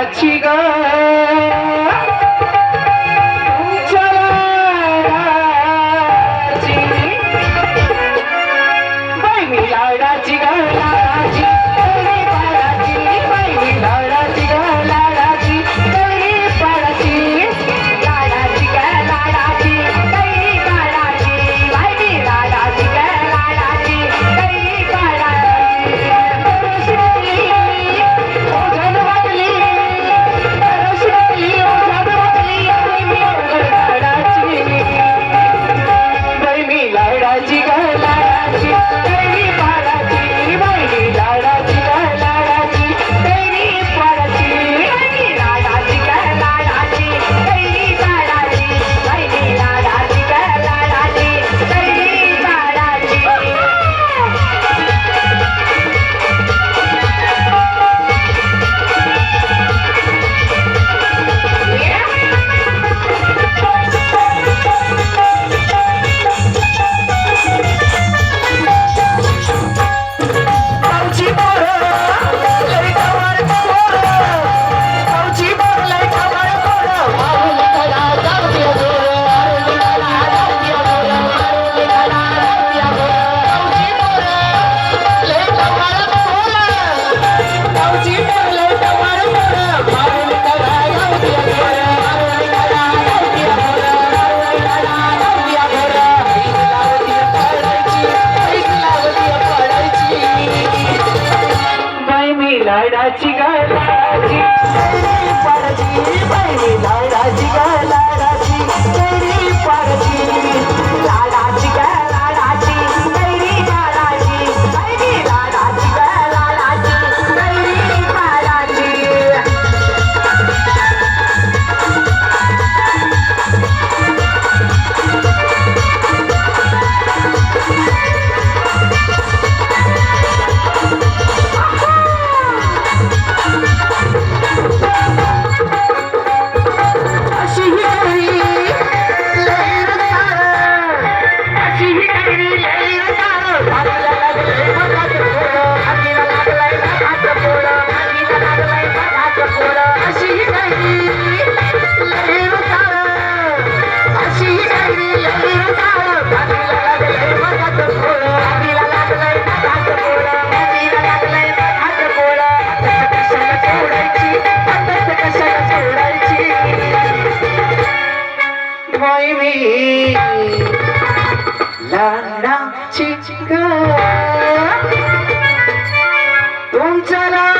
আছি গা लाडाची गायची बहिणी लाडाची गाय. ছাড়া চিৎকার তুম ছাড়া